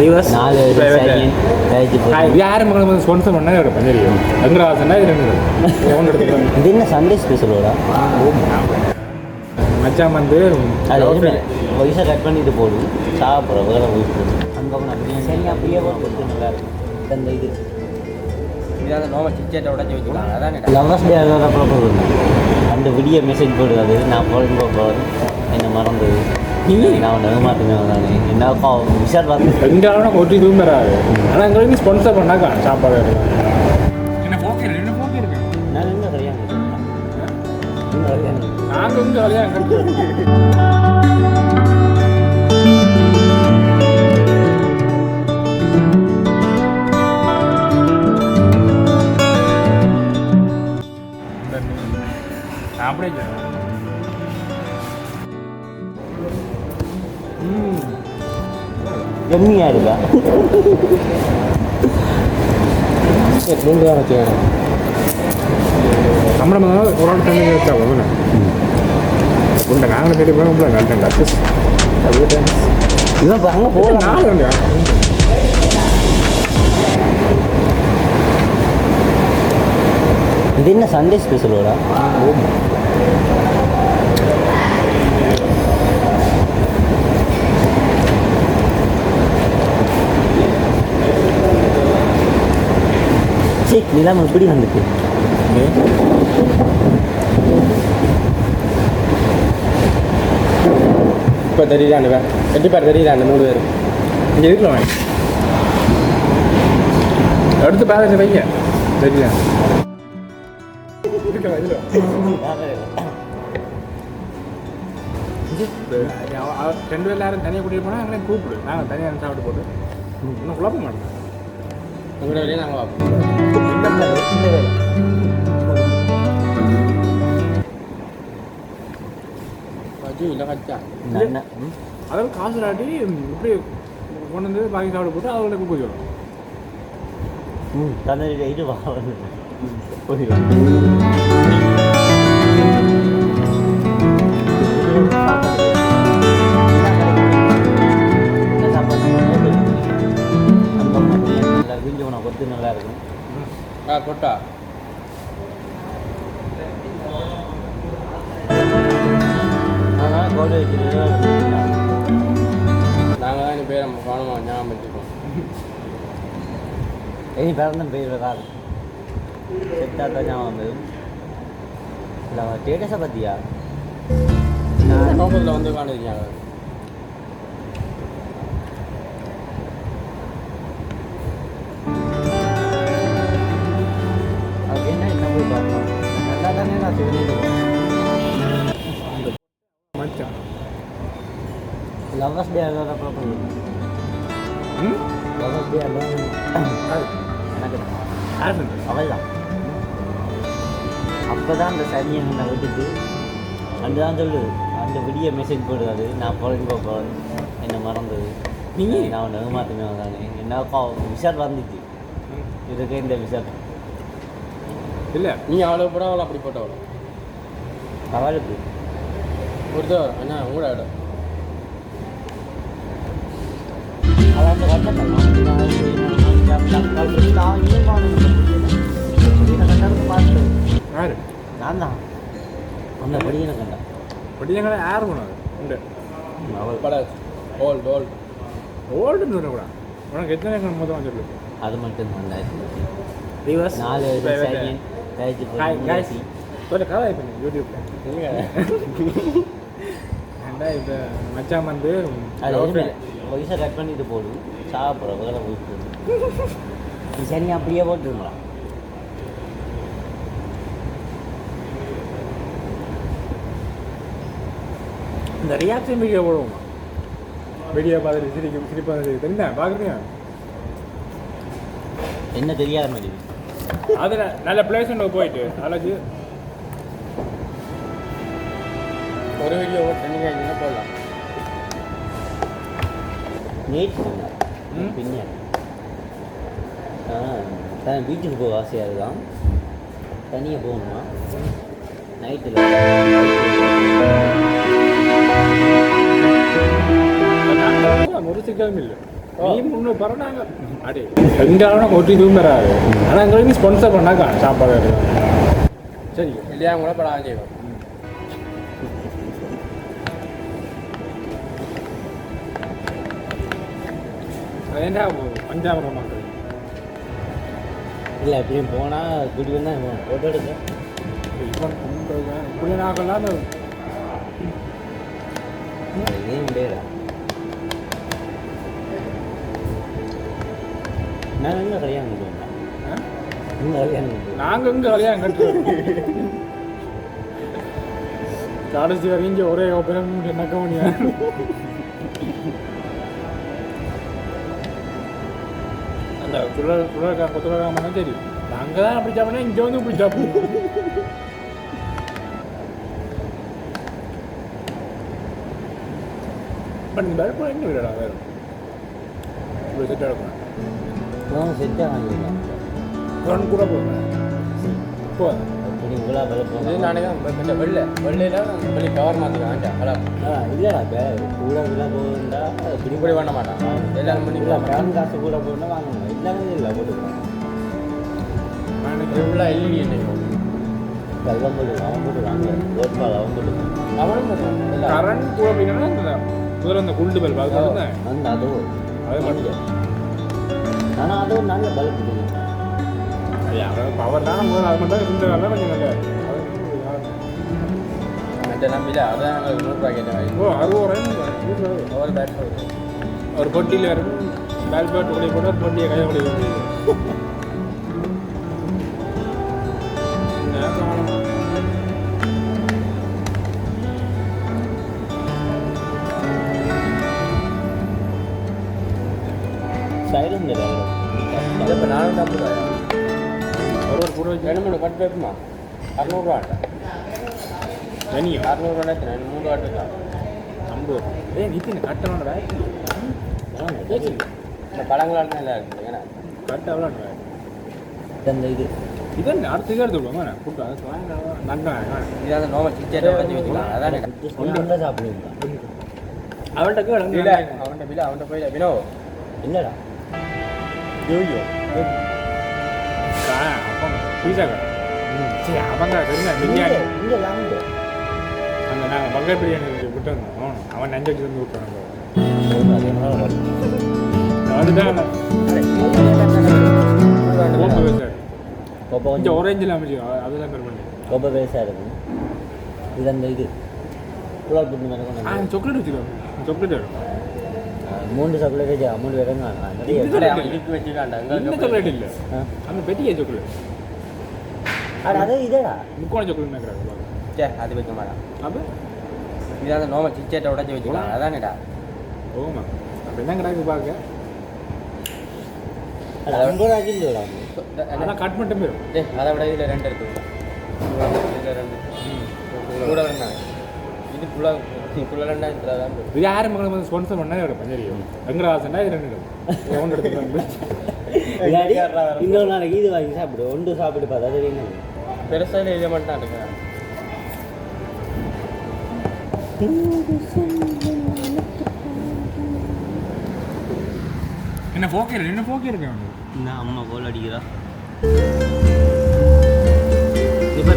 Viewers நாலு யாரும் மகளும் வந்து ஸ்பான்சர் பண்ணா இருப்பேன் தெரியும் வெங்கடாசனா இது இது என்ன சண்டே ஸ்பெஷலோட மச்சான் வந்து வயசாக கட் பண்ணிட்டு போடும் சாப்பிட்ற வேலை போயிட்டு அப்படியே சரி அப்படியே இருக்கும் அந்த இது. அதானே லவர்ஸ் டே அதோட ப்ராப்ளம் அந்த விடிய மெசேஜ் போடுது அது நான் போடுங்க போகிறேன் என்ன மறந்தது? நீ நான் ஏமாத்தினேன் தானே என்ன விஷால் வந்து எங்களாலும் ஒட்டி தூரம் வராது ஆனால் எங்களுக்கு ஸ்பான்சர் பண்ணாக்கா சாப்பாடு கல்யாணம் நாங்கள் வந்து கல்யாணம் அப்படியே எம்மியாக இருக்கா? நூறுதான் வச்சுக்கிறேன் நம்மள முதல்ல ஒரு ஆள் தண்ணி வச்சா ஒன்று உண்டை நாங்களும் தேடி போய் உங்களை கண்டேன் இவன் இப்போ அங்கே போகலாம் நாலு உண்டு இது என்ன சண்டே ஸ்பெஷலோட சரி நிலம் எப்படி வந்துட்டு? இப்போ தெரியுதாண்டு எட்டு பேர் தெரியுதாண்டு மூணு பேர் இங்கே இருக்கலாம் வாங்க. எடுத்து பேரண்ட்ஸ் வைங்க. இருக்கலாம் ரெண்டு பேர் யாரும் தனியாக கூட்டிட்டு போனால் அங்கே கூப்பிடு. நாங்கள் தனியாக சாப்பிட்டு போட்டு. இன்னும் குழப்ப மாட்டோம் உங்களோட வழியாக நாங்கள் பார்ப்போம் வச்சு இல்லை. கச்சா அதாவது காசு ராட்டி இப்படி கொண்டு வந்து பாக்கி சாப்பிட போட்டு அவங்கள கூப்பிட்டு வரும் ம் தன்னுடைய இது வா போயிடும் கொத்து நல்லா இருக்கும். ஆ கொட்டா. கோடு வச்சுட்டு நாங்கள் தான் பேர் நம்ம கவனமாக ஞாபகம் வச்சுருக்கோம் இனி பிறந்த பேர் வராது செட்டாக தான் ஞாபகம் வரும் இல்லை ஸ்டேட்டஸை பற்றியா நோக்கத்தில் வந்து உட்காந்துருக்காங்க அதோட ப்ராப்ளம் ம் லவர்ஸ் டே அதான் அது எனக்கு யார் சொன்னது? அவள் தான் அப்போ தான் அந்த சனியை நான் விட்டுட்டு அந்த தான் சொல்லுது. அந்த விடிய மெசேஜ் போடுது அது நான் பொழுது போகிறேன் என்ன மறந்தது. நீ? நான் அவனை ஏமாத்தினேன் தானே. என்ன விஷால் வந்துச்சு. இதுக்கு இந்த விஷால் இல்லை நீ அவ்வளோ போட அவளை அப்படி போட்டவளோ அவளுக்கு ஒருத்தர் அண்ணா உங்களோட இடம் யார் நான் தான். அந்த படியின கண்டேன். படியங்களை யார் போனது உண்டு. அவள். பட ஓல்டு ஓல்டு ஓல்டுன்னு சொல்லக்கூடாது. உனக்கு எத்தனை மொத்தமாக சொல்லு அது மட்டும் தான். வியூவர்ஸ் நாலு செகண்ட் ஒரு கதை பண்ணி யூடியூப்பில் ஏன்டா இப்போ மச்சான் வந்து வயசாக கட் பண்ணிட்டு போடும் சாப்பிட்ற வேலை போயிட்டு சரி அப்படியே போட்டுருங்களா இந்த ரியாக்ஷன் வீடியோ போடுவோம் வீடியோ பார்த்துட்டு சிரிக்கும் சிரிப்பாக தெரியுதா பார்க்குறீங்க என்ன தெரியாத மாதிரி அதில் நல்ல பிளேஸ் ஒன்று போயிட்டு. அழகு. ஒரு வீடியோ ட்ரெண்டிங் போடலாம். பின்ன. தான் பீச்சுக்கு போக ஆசையாக இருக்கான் தனியாக போகணுமா? நைட்டில் ஒரு சிக்கலும் இல்லை. நீ முன்னு பரவாங்க அடே எங்காலும் ஒட்டி இதுவும் வராது ஆனால் எங்களுக்கு ஸ்பான்சர் பண்ணாக்கா சாப்பாடு சரி. இல்லையா கூட படம் செய்வோம் ஏன்டா பஞ்சாபுரம் மக்கள் இல்லை எப்படியும் போனால் குடி தான் ஃபோட்டோ எடுக்க. இப்படி நாக்கெல்லாம் இதையும் முடியல நான் எங்கே கல்யாணம் பண்ணுவேன் இந்த கல்யாணம் பண்ணுவேன் நாங்கள் இங்கே கல்யாணம் கட்டுறோம் கடைசி வரைக்கும் ஒரே ஓப்பனம் என்ன கவனியா அந்த குரல் குரல் குத்துறக்காமனா சரி நாங்கள் தான் அப்படி சாப்பிடணும் இங்கே வந்து இப்படி சாப்பிடணும் பட் இந்த பேர் என்ன விடடா வேறு இப்படி செட் ஆகணும் அப்புறம் செட்டாக வாங்கிக்கலாம் ரன் கூட போவேன் போவேன் அப்படி இவ்வளோ விலை இது போகலாம் நானே இந்த வெள்ளை. வெள்ளையில வெளி கவர் மாற்றிக்கலாம் ஆண்டா அதான் ஆ இல்லைடா இப்போ கூட விலை போகுதுண்டா. இப்படி இப்படி பண்ண மாட்டான் எல்லாரும் இல்லை பண்ணிக்கலாம் பேன் காசு கூட போகணும்னா வாங்கணும் எல்லாமே இல்லை போட்டுக்கலாம் இது ஃபுல்லாக எல்இடி என்ன கல்லம் போட்டு அவன் போட்டு வாங்க. ரோட்பால் அவன் போட்டு அவனும் எல்லாம் கரண்ட் கூட அப்படின்னா முதல்ல இந்த குண்டு பெல் பார்த்து அந்த அதுவும் அது மட்டும். ஆனால் அதுவும் நல்ல பல்ப் இருக்குது ஐயா பவர் தான் முதல்ல அது மட்டும் இருந்ததால கொஞ்சம் நல்ல நம்பில அதான் எங்களுக்கு நூறுரூவா கேட்டேன் ஓ அறுபது ஒரு பேட் ஒரு பொட்டியில் இருக்கும் பேல் பேட் உடைய போட்டு ஒரு பொட்டியை கையை உடைய இப்போ நானும் நம்புறேன் ஒரு ஒரு வச்சு ரெண்டு மூணு கட்டு வைக்குமா அறநூறுவாட்டா தனியா அறநூறுவா ரெண்டு மூணு தான் ஐம்பது ஏ நித்தின் கட்டணும் இந்த நல்லா இருக்குது ஏன்னா கட்ட எவ்வளோ அந்த இது இதன் அடுத்த எடுத்து விடுவாங்க கூட்டம் நன்றேன் இது அந்த நோமல் கிச்சேட்டை உடச்சி வச்சுக்கலாம் அதானே ஒன்று ஒன்றா சாப்பிடுவீங்களா அவன்கிட்ட பில கேளு அவன்கிட்ட பில அவன்கிட்ட போய் வினோ என்னடா யோயோ அப்போ பீஸா கடை சரி அவங்க தெரிஞ்ச பிரியாணி இங்கே லாங்க அந்த நாங்கள் பங்கர் பிரியாணி விட்டு வந்தோம் அவன் நஞ்சு வந்து விட்டாங்க வந்துட்டாங்க கோப்பை பேசாரு கோப்பை கொஞ்சம் கொஞ்சம் ஒரேஞ்சில் அமைச்சு அதெல்லாம் பேர் பண்ணி கோப்பை பெருசாக இருக்கும் இது அந்த இது குலாப் ஜாமுன் மாதிரி கொண்டு ஆ வந்து. சாக்லேட் வச்சுக்கோ சாக்லேட் வேணும் மூன்று சாப்பிட வச்சு அமௌண்ட் வேறங்க சாக்லேட் இல்லை. அந்த பெட்டியே சாக்லேட் அட அது இதேடா முக்கோண சாக்லேட் நினைக்கிறாங்க சே அது வைக்க மாட்டான் அப்போ இது அந்த நோமல் கிச்சேட்டை உடச்சி வச்சுக்கலாம் அதானேடா ஓமா தான் போகுது. இது யாரும் மகளை வந்து ஸ்பான்சர் பண்ணா இவரை பஞ்சரியும் வெங்கடாசனா இது ரெண்டு ஒன்று எடுத்துக்கிறாங்க இல்லாடி இன்னொரு நாளைக்கு இது வாங்கி சாப்பிடு ஒன்று சாப்பிட்டு பார்த்தா என்ன பெருசாக இதை மட்டும் எடுக்கிறேன் என்ன போக்கே என்ன போக்கே இருக்கு அவனுக்கு என்ன அம்மா கோல் அடிக்கிறா இப்போ